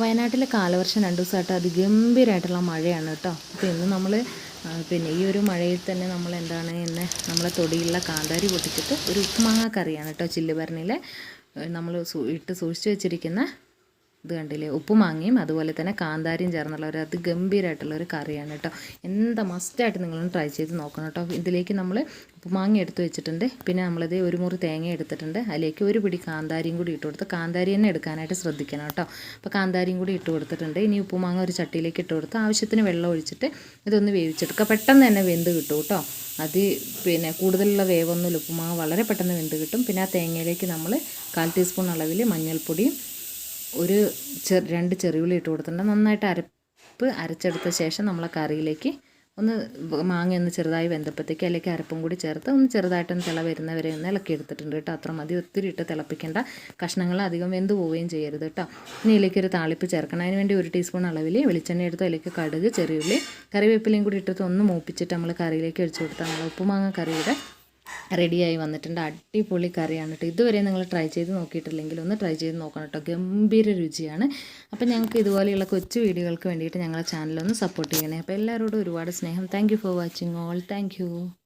വയനാട്ടിലെ കാലവർഷം രണ്ട് ദിവസമായിട്ട് അതിഗംഭീരമായിട്ടുള്ള മഴയാണ് കേട്ടോ. അപ്പോൾ ഇന്ന് നമ്മൾ പിന്നെ ഈ ഒരു മഴയിൽ തന്നെ നമ്മൾ എന്താണ് ഇന്ന് നമ്മളെ തൊടിയിലുള്ള കാന്താരി പൊട്ടിച്ചിട്ട് ഒരു ഉപ്പുമാങ്ങ കറിയാണ് കേട്ടോ ചില്ലുപരണിയിലെ നമ്മൾ ഇട്ട് സൂക്ഷിച്ചു വെച്ചിരിക്കുന്ന ഇത് കണ്ടില്ലേ? ഉപ്പുമാങ്ങയും അതുപോലെ തന്നെ കാന്താരിയും ചേർന്നുള്ള ഒരു അതിഗംഭീരമായിട്ടുള്ള ഒരു കറിയാണ് കേട്ടോ. എന്താ മസ്റ്റായിട്ട് നിങ്ങളൊന്ന് ട്രൈ ചെയ്ത് നോക്കണം കേട്ടോ. ഇതിലേക്ക് നമ്മൾ ഉപ്പുമാങ്ങ എടുത്ത് വെച്ചിട്ടുണ്ട്. പിന്നെ നമ്മളിത് ഒരു മുറി തേങ്ങ എടുത്തിട്ടുണ്ട്. അതിലേക്ക് ഒരു പിടി കാന്താരിയും കൂടി ഇട്ട് കൊടുത്ത് കാന്താരി തന്നെ എടുക്കാനായിട്ട് ശ്രദ്ധിക്കണം കേട്ടോ. അപ്പോൾ കാന്താരിയും കൂടി ഇട്ട് കൊടുത്തിട്ടുണ്ട്. ഇനി ഉപ്പുമാങ്ങ ഒരു ചട്ടിയിലേക്ക് ഇട്ട് കൊടുത്ത് ആവശ്യത്തിന് വെള്ളം ഒഴിച്ചിട്ട് ഇതൊന്ന് വേവിച്ചെടുക്കുക. പെട്ടെന്ന് തന്നെ വെന്ത് കിട്ടും കേട്ടോ. അത് പിന്നെ കൂടുതലുള്ള വേവൊന്നുമില്ല. ഉപ്പുമാങ്ങ വളരെ പെട്ടെന്ന് വെന്ത് കിട്ടും. പിന്നെ ആ തേങ്ങയിലേക്ക് നമ്മൾ കാൽ ടീസ്പൂൺ അളവിൽ മഞ്ഞൾപ്പൊടിയും ഒരു ചെ രണ്ട് ചെറിയുള്ളി ഇട്ട് കൊടുത്തിട്ടുണ്ട്. നന്നായിട്ട് അരപ്പ് അരച്ചെടുത്ത ശേഷം നമ്മൾ കറിയിലേക്ക് ഒന്ന് മാങ്ങ ഒന്ന് ചെറുതായി വെന്തപ്പോഴത്തേക്ക് അല്ലെങ്കിൽ അരപ്പും കൂടി ചേർത്ത് ഒന്ന് ചെറുതായിട്ടൊന്ന് തിള വരുന്നവരെ ഒന്ന് ഇളക്കി എടുത്തിട്ടുണ്ട് കേട്ടോ. അത്ര മതി. ഒത്തിരി ഇട്ട് തിളപ്പിക്കേണ്ട കഷ്ണങ്ങൾ അധികം വെന്ത് പോവുകയും ചെയ്യരുത് കേട്ടോ. ഇനി ഇതിലേക്ക് ഒരു താളിപ്പ് ചേർക്കണം. അതിന് വേണ്ടി ഒരു ടീസ്പൂൺ അളവിൽ വെളിച്ചെണ്ണ എടുത്ത് അതിലേക്ക് കടുക് ചെറിയുള്ളി കറിവേപ്പിലയും കൂടി ഇട്ടിട്ട് ഒന്ന് മൂപ്പിച്ചിട്ട് നമ്മൾ കറിയിലേക്ക് ഒഴിച്ചു കൊടുത്താൽ നമ്മൾ ഉപ്പുമാങ്ങ കറിയുടെ റെഡിയായി വന്നിട്ടുണ്ട്. അടിപൊളി കറിയാണ് കേട്ടോ. ഇതുവരെ നിങ്ങൾ ട്രൈ ചെയ്ത് നോക്കിയിട്ടില്ലെങ്കിൽ ഒന്ന് ട്രൈ ചെയ്ത് നോക്കണം കേട്ടോ. ഗംഭീര രുചിയാണ്. അപ്പോൾ ഞങ്ങൾക്ക് ഇതുപോലെയുള്ള കൊച്ചു വീഡിയോകൾക്ക് വേണ്ടിയിട്ട് ഞങ്ങളെ ചാനലൊന്ന് സപ്പോർട്ട് ചെയ്യണേ. അപ്പോൾ എല്ലാവരോടും ഒരുപാട് സ്നേഹം. Thank for watching all thank